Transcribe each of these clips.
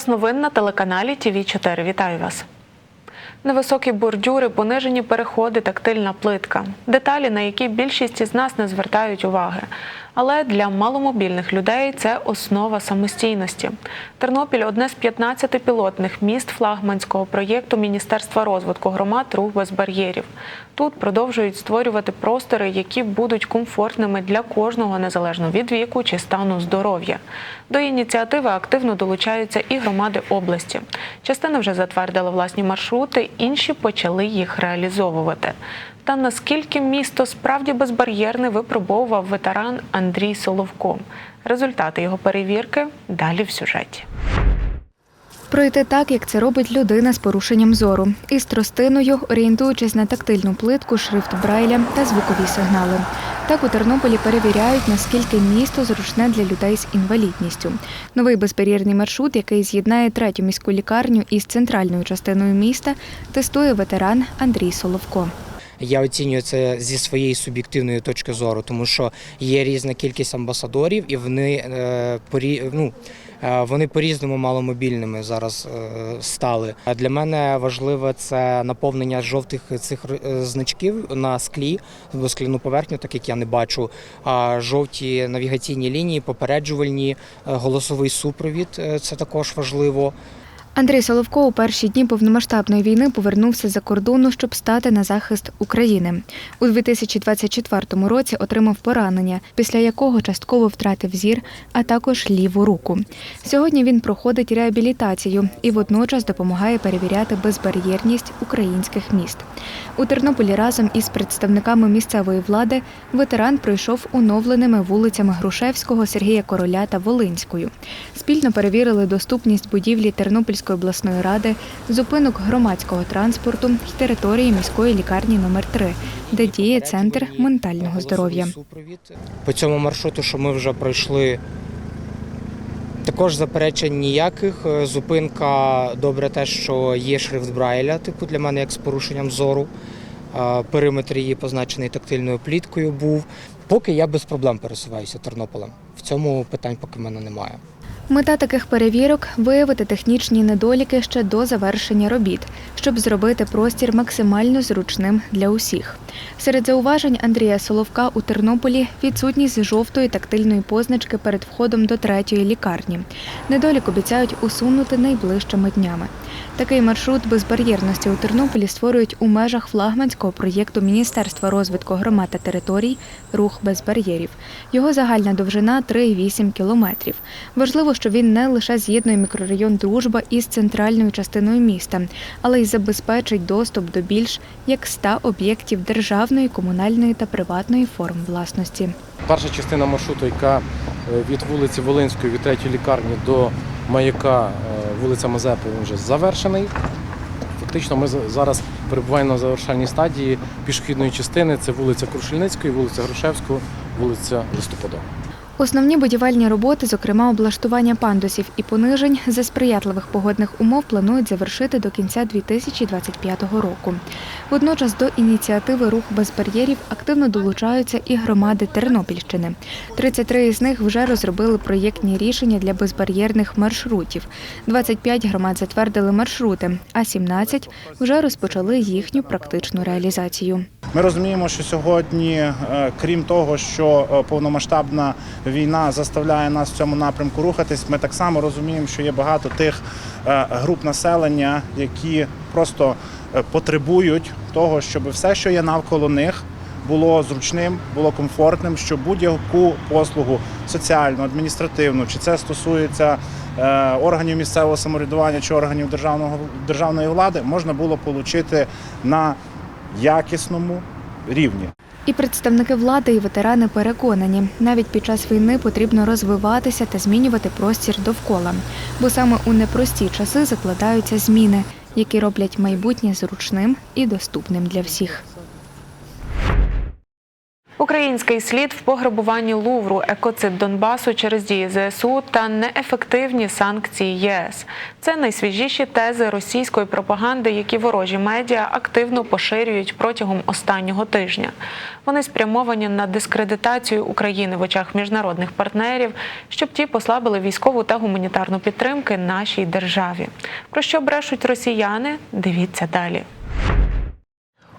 Час новин на телеканалі ТВ 4 Вітаю вас. Невисокі бордюри, понижені переходи, тактильна плитка. Деталі, на які більшість із нас не звертають уваги. Але для маломобільних людей це основа самостійності. Тернопіль одне з 15 пілотних міст флагманського проєкту Міністерства розвитку громад рух без бар'єрів. Тут продовжують створювати простори, які будуть комфортними для кожного незалежно від віку чи стану здоров'я. До ініціативи активно долучаються і громади області. Частина вже затвердила власні маршрути, інші почали їх реалізовувати. Та наскільки місто справді безбар'єрне випробовував ветеран Андрій Соловко. Результати його перевірки далі в сюжеті. Пройти так, як це робить людина з порушенням зору, із тростиною, орієнтуючись на тактильну плитку, шрифт Брайля та звукові сигнали. Так у Тернополі перевіряють, наскільки місто зручне для людей з інвалідністю. Новий безбар'єрний маршрут, який з'єднає третю міську лікарню із центральною частиною міста, тестує ветеран Андрій Соловко. Я оцінюю це зі своєї суб'єктивної точки зору, тому що є різна кількість амбасадорів, і вони е, ну, е, вони по-різному маломобільними зараз е, стали. Для мене важливе це наповнення жовтих цих значків на склі, бо скляну поверхню, так як я не бачу. А жовті навігаційні лінії, попереджувальні, голосовий супровід це також важливо. Андрій Соловко у перші дні повномасштабної війни повернувся за кордону, щоб стати на захист України. У 2024 році отримав поранення, після якого частково втратив зір, а також ліву руку. Сьогодні він проходить реабілітацію і водночас допомагає перевіряти безбар'єрність українських міст. У Тернополі разом із представниками місцевої влади ветеран пройшов оновленими вулицями Грушевського, Сергія Короля та Волинською. Спільно перевірили доступність будівлі Тернопільської обласної ради, зупинок громадського транспорту й території міської лікарні номер 3 де діє центр ментального здоров'я. По цьому маршруту, що ми вже пройшли, також заперечень ніяких. Е, Зупинка добре те, що є шрифт Брайля, типу для мене як з порушенням зору. Е, Периметр її позначений тактильною пліткою був. Поки я без проблем пересуваюся Тернополем. В цьому питань поки в мене немає. Мета таких перевірок виявити технічні недоліки ще до завершення робіт, щоб зробити простір максимально зручним для усіх. Серед зауважень Андрія Соловка у Тернополі відсутність жовтої тактильної позначки перед входом до третьої лікарні. Недолік обіцяють усунути найближчими днями. Такий маршрут безбар'єрності у Тернополі створюють у межах флагманського проєкту Міністерства розвитку громад та територій Рух без бар'єрів. Його загальна довжина 3,8 кілометрів. Важливо, що він не лише з'єднує мікрорайон Дружба із центральною частиною міста, але й забезпечить доступ до більш як 100 об'єктів державної, комунальної та приватної форм власності. Перша частина маршруту, яка е, від вулиці Волинської, від третьої лікарні до маяка е, вулиця Мазепи, він вже завершений. Фактично ми зараз перебуваємо на завершальній стадії пішохідної частини. Це вулиця Крушельницької, вулиця Грушевського, вулиця Листопадова. Основні будівельні роботи, зокрема облаштування пандусів і понижень за сприятливих погодних умов, планують завершити до кінця 2025 року. Водночас до ініціативи Рух без бар'єрів активно долучаються і громади Тернопільщини. 33 з них вже розробили проєктні рішення для безбар'єрних маршрутів. 25 громад затвердили маршрути, а 17 вже розпочали їхню практичну реалізацію. Ми розуміємо, що сьогодні, е, крім того, що е, повномасштабна війна заставляє нас в цьому напрямку рухатись, ми так само розуміємо, що є багато тих е, груп населення, які просто е, потребують того, щоб все, що є навколо них, було зручним, було комфортним, щоб будь-яку послугу соціальну, адміністративну, чи це стосується е, органів місцевого самоврядування чи органів державного державної влади, можна було отримати на якісному рівні. І представники влади і ветерани переконані, навіть під час війни потрібно розвиватися та змінювати простір довкола, бо саме у непрості часи закладаються зміни, які роблять майбутнє зручним і доступним для всіх. Український слід в пограбуванні Лувру, екоцид Донбасу через дії ЗСУ та неефективні санкції ЄС. Це найсвіжіші тези російської пропаганди, які ворожі медіа активно поширюють протягом останнього тижня. Вони спрямовані на дискредитацію України в очах міжнародних партнерів, щоб ті послабили військову та гуманітарну підтримки нашій державі. Про що брешуть росіяни? Дивіться далі.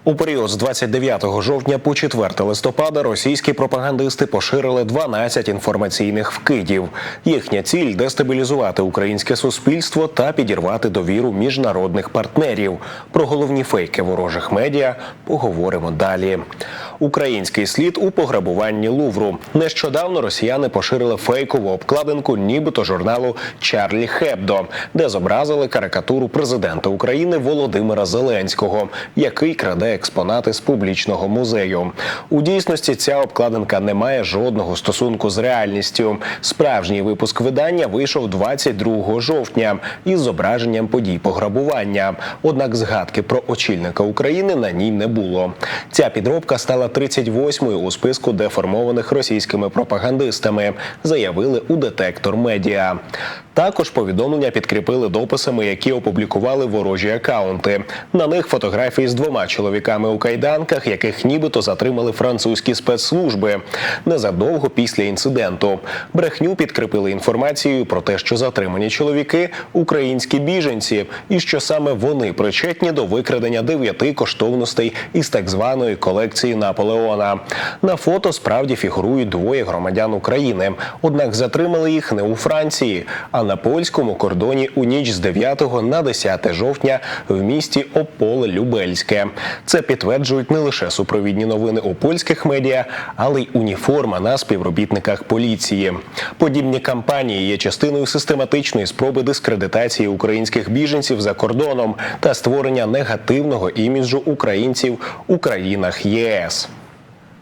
У період з 29 жовтня по 4 листопада російські пропагандисти поширили 12 інформаційних вкидів. Їхня ціль дестабілізувати українське суспільство та підірвати довіру міжнародних партнерів. Про головні фейки ворожих медіа поговоримо далі. Український слід у пограбуванні Лувру. Нещодавно росіяни поширили фейкову обкладинку, нібито журналу Чарлі Хебдо, де зобразили карикатуру президента України Володимира Зеленського, який краде експонати з публічного музею. У дійсності ця обкладинка не має жодного стосунку з реальністю. Справжній випуск видання вийшов 22 жовтня із зображенням подій пограбування. Однак згадки про очільника України на ній не було. Ця підробка стала 38-ю у списку деформованих російськими пропагандистами, заявили у детектор медіа. Також повідомлення підкріпили дописами, які опублікували ворожі акаунти. На них фотографії з двома чоловіками у кайданках, яких нібито затримали французькі спецслужби незадовго після інциденту. Брехню підкріпили інформацією про те, що затримані чоловіки українські біженці, і що саме вони причетні до викрадення дев'яти коштовностей із так званої колекції Наполеона. На фото справді фігурують двоє громадян України, однак затримали їх не у Франції, а на польському кордоні у ніч з 9 на 10 жовтня в місті Ополе-Любельське. Це підтверджують не лише супровідні новини у польських медіа, але й уніформа на співробітниках поліції. Подібні кампанії є частиною систематичної спроби дискредитації українських біженців за кордоном та створення негативного іміджу українців у країнах ЄС.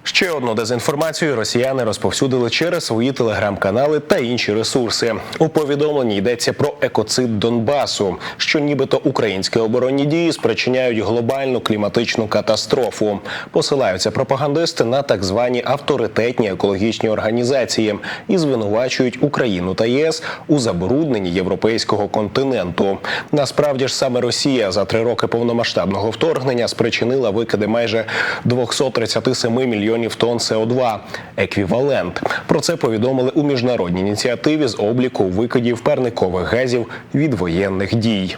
Ще одну дезінформацію росіяни розповсюдили через свої телеграм-канали та інші ресурси. У повідомленні йдеться про екоцид Донбасу, що нібито українські оборонні дії спричиняють глобальну кліматичну катастрофу. Посилаються пропагандисти на так звані авторитетні екологічні організації і звинувачують Україну та ЄС у забрудненні європейського континенту. Насправді ж саме Росія за три роки повномасштабного вторгнення спричинила викиди майже 237 мільйонів тонн СО2 – еквівалент. Про це повідомили у міжнародній ініціативі з обліку викидів парникових газів від воєнних дій.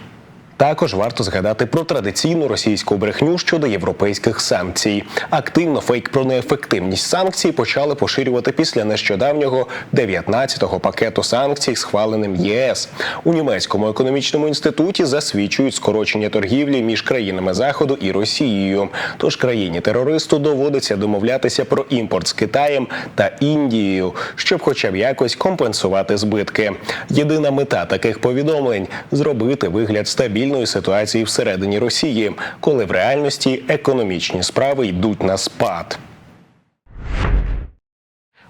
Також варто згадати про традиційну російську брехню щодо європейських санкцій. Активно фейк про неефективність санкцій почали поширювати після нещодавнього 19-го пакету санкцій, схваленим ЄС. У німецькому економічному інституті засвідчують скорочення торгівлі між країнами Заходу і Росією. Тож країні терористу доводиться домовлятися про імпорт з Китаєм та Індією, щоб хоча б якось компенсувати збитки. Єдина мета таких повідомлень зробити вигляд стабільної ситуації всередині Росії, коли в реальності економічні справи йдуть на спад.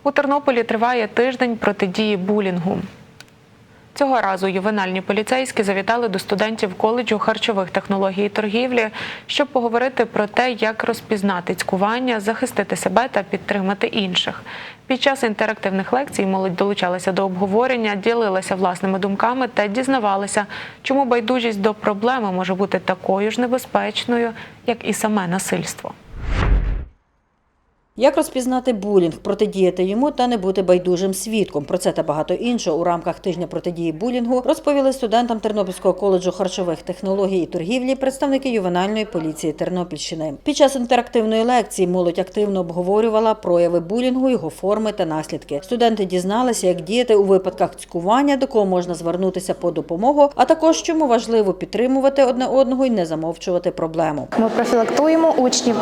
У Тернополі триває тиждень протидії булінгу. Цього разу ювенальні поліцейські завітали до студентів коледжу харчових технологій і торгівлі, щоб поговорити про те, як розпізнати цькування, захистити себе та підтримати інших. Під час інтерактивних лекцій молодь долучалася до обговорення, ділилася власними думками та дізнавалася, чому байдужість до проблеми може бути такою ж небезпечною, як і саме насильство. Як розпізнати булінг, протидіяти йому та не бути байдужим свідком? Про це та багато іншого у рамках тижня протидії булінгу розповіли студентам Тернопільського коледжу харчових технологій і торгівлі представники ювенальної поліції Тернопільщини. Під час інтерактивної лекції молодь активно обговорювала прояви булінгу, його форми та наслідки. Студенти дізналися, як діяти у випадках цькування, до кого можна звернутися по допомогу, а також чому важливо підтримувати одне одного і не замовчувати проблему. Ми профілактуємо учнів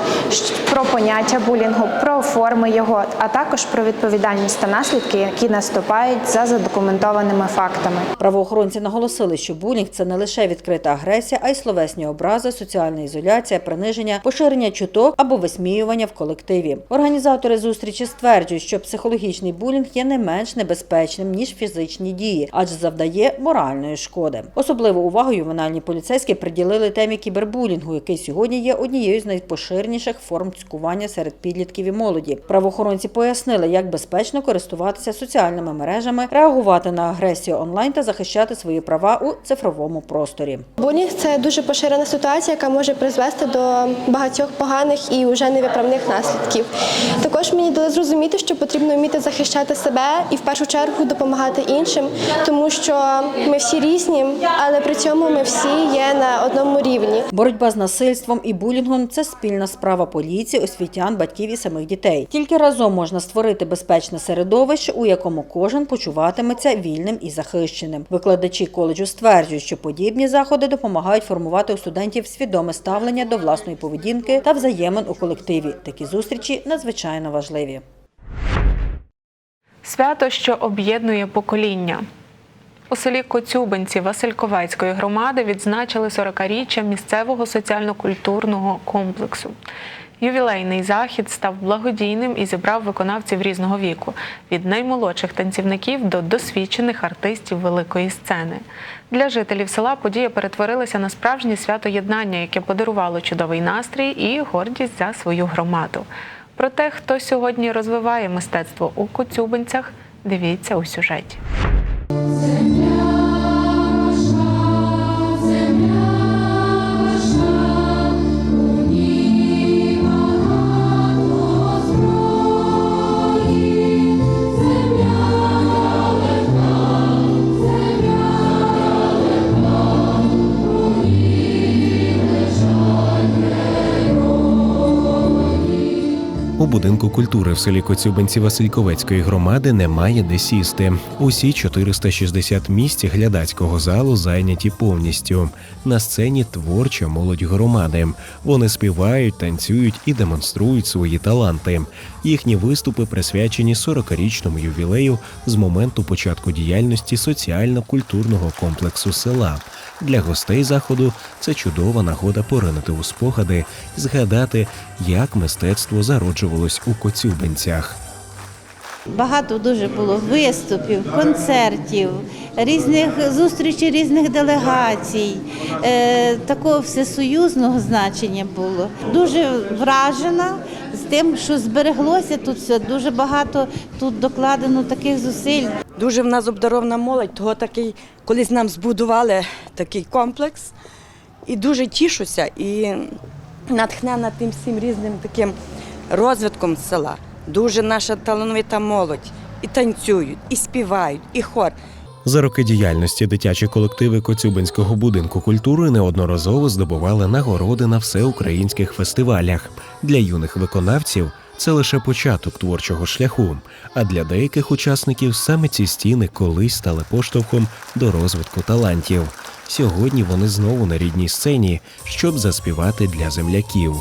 про поняття булінгу, про форми його, а також про відповідальність та наслідки, які наступають за задокументованими фактами. Правоохоронці наголосили, що булінг це не лише відкрита агресія, а й словесні образи, соціальна ізоляція, приниження, поширення чуток або висміювання в колективі. Організатори зустрічі стверджують, що психологічний булінг є не менш небезпечним ніж фізичні дії, адже завдає моральної шкоди. Особливу увагу ювенальні поліцейські приділили темі кібербулінгу, який сьогодні є однією з найпоширеніших форм цькування серед підлітків і молоді. Правоохоронці пояснили, як безпечно користуватися соціальними мережами, реагувати на агресію онлайн та захищати свої права у цифровому просторі. Булінг це дуже поширена ситуація, яка може призвести до багатьох поганих і вже невиправних наслідків. Також мені дали зрозуміти, що потрібно вміти захищати себе і в першу чергу допомагати іншим, тому що ми всі різні, але при цьому ми всі є на одному рівні. Боротьба з насильством і булінгом це спільна справа поліції, освітян, батьків і самих дітей. Тільки разом можна створити безпечне середовище, у якому кожен почуватиметься вільним і захищеним. Викладачі коледжу стверджують, що подібні заходи допомагають формувати у студентів свідоме ставлення до власної поведінки та взаємин у колективі. Такі зустрічі надзвичайно важливі. Свято, що об'єднує покоління. У селі Коцюбинці Васильковецької громади відзначили 40-річчя місцевого соціально-культурного комплексу. Ювілейний захід став благодійним і зібрав виконавців різного віку від наймолодших танцівників до досвідчених артистів великої сцени. Для жителів села подія перетворилася на справжнє свято єднання, яке подарувало чудовий настрій і гордість за свою громаду. Про те, хто сьогодні розвиває мистецтво у Коцюбинцях, дивіться у сюжеті. У будинку культури в селі Коцюбинці Васильковецької громади немає де сісти. Усі 460 місць глядацького залу зайняті повністю. На сцені творча молодь громади. Вони співають, танцюють і демонструють свої таланти. Їхні виступи присвячені 40-річному ювілею з моменту початку діяльності соціально-культурного комплексу села. Для гостей заходу це чудова нагода поринути у спогади, згадати, як мистецтво зароджувалось у Коцюбинцях. Багато дуже було виступів, концертів, різних зустрічей різних делегацій. Е, такого всесоюзного значення було. Дуже вражена з тим, що збереглося тут все. Дуже багато тут докладено таких зусиль. Дуже в нас обдарована молодь, того такий, колись нам збудували такий комплекс. І дуже тішуся і натхнена тим всім різним таким розвитком села. Дуже наша талановита молодь. І танцюють, і співають, і хор. За роки діяльності дитячі колективи Коцюбинського будинку культури неодноразово здобували нагороди на всеукраїнських фестивалях. Для юних виконавців це лише початок творчого шляху. А для деяких учасників саме ці стіни колись стали поштовхом до розвитку талантів. Сьогодні вони знову на рідній сцені, щоб заспівати для земляків.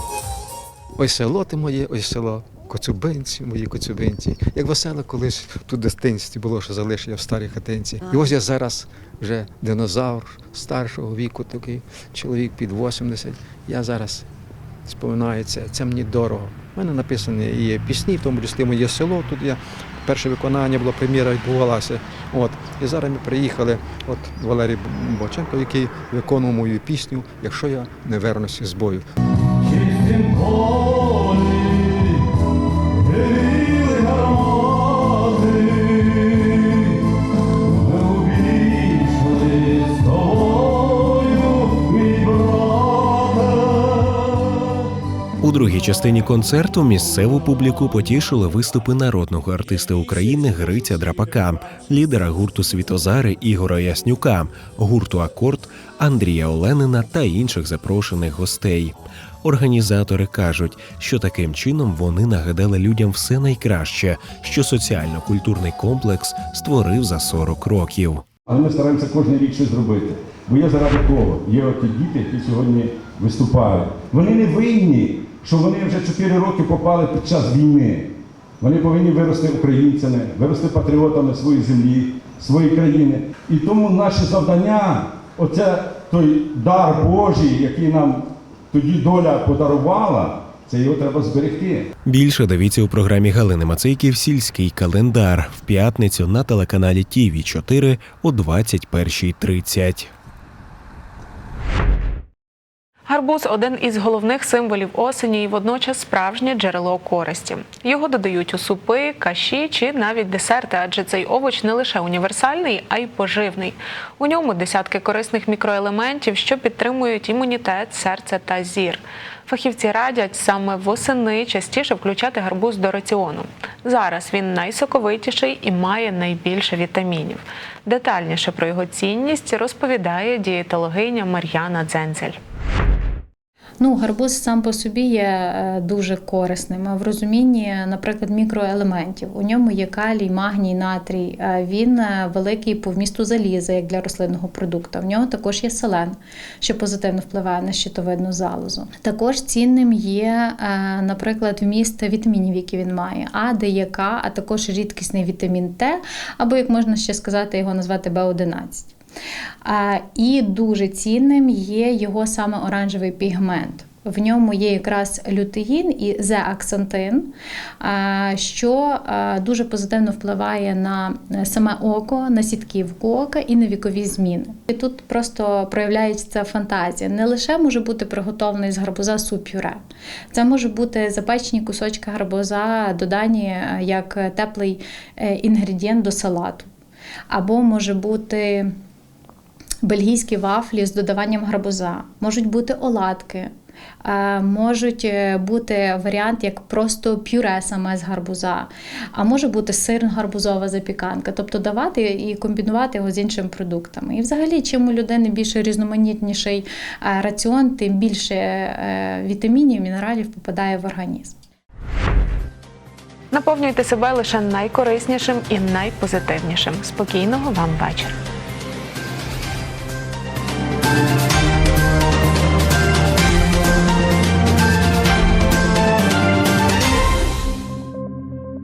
Ось село ти моє, ось село. Коцюбинці, мої коцюбинці. Як весело колись тут в дитинстві було, що залишив в старій хатинці. І ось я зараз вже динозавр старшого віку, такий чоловік під 80. Я зараз споминаю це, це мені дорого. У мене написані є пісні, в тому числі моє село. Тут я перше виконання було, прем'єра відбувалася. От. І зараз ми приїхали, от Валерій Боченко, який виконував мою пісню, якщо я не вернуся з бою. Другій частині концерту місцеву публіку потішили виступи народного артиста України Гриця Драпака, лідера гурту Світозари Ігора Яснюка, гурту Акорд Андрія Оленина та інших запрошених гостей. Організатори кажуть, що таким чином вони нагадали людям все найкраще, що соціально-культурний комплекс створив за 40 років. Але ми стараємося кожен рік щось зробити. Бо є заради кого? Є оті діти, які сьогодні виступають. Вони не винні, що вони вже 4 роки попали під час війни. Вони повинні вирости українцями, вирости патріотами своєї землі, своєї країни. І тому наше завдання, оце той дар Божий, який нам тоді доля подарувала, це його треба зберегти. Більше дивіться у програмі Галини Мацейків Сільський календар в п'ятницю на телеканалі ТІВІ 4 о 21.30. Гарбуз один із головних символів осені і водночас справжнє джерело користі. Його додають у супи, каші чи навіть десерти, адже цей овоч не лише універсальний, а й поживний. У ньому десятки корисних мікроелементів, що підтримують імунітет, серце та зір. Фахівці радять саме восени частіше включати гарбуз до раціону. Зараз він найсоковитіший і має найбільше вітамінів. Детальніше про його цінність розповідає дієтологиня Мар'яна Дзензель. Ну, гарбуз сам по собі є е, дуже корисним в розумінні, наприклад, мікроелементів. У ньому є калій, магній, натрій. Е, Він е, великий по вмісту заліза, як для рослинного продукту. В нього також є селен, що позитивно впливає на щитовидну залозу. Також цінним є, наприклад, вміст вітамінів, які він має: А, Д, К, а також рідкісний вітамін Т, або як можна ще сказати, його назвати Б11. А, І дуже цінним є його саме оранжевий пігмент. В ньому є якраз лютеїн і зеаксантин, що дуже позитивно впливає на саме око, на сітківку ока і на вікові зміни. І тут просто проявляється фантазія. Не лише може бути приготований з гарбуза суп-пюре, це може бути запечені кусочки гарбуза, додані е, як теплий е, інгредієнт до салату. Або може бути бельгійські вафлі з додаванням гарбуза, можуть бути оладки, е, можуть е, бути варіант як просто пюре саме з гарбуза, а може бути сирно-гарбузова запіканка, тобто давати і комбінувати його з іншими продуктами. І взагалі, чим у людини більше різноманітніший е, раціон, тим більше вітамінів, мінералів попадає в організм. Наповнюйте себе лише найкориснішим і найпозитивнішим. Спокійного вам вечора.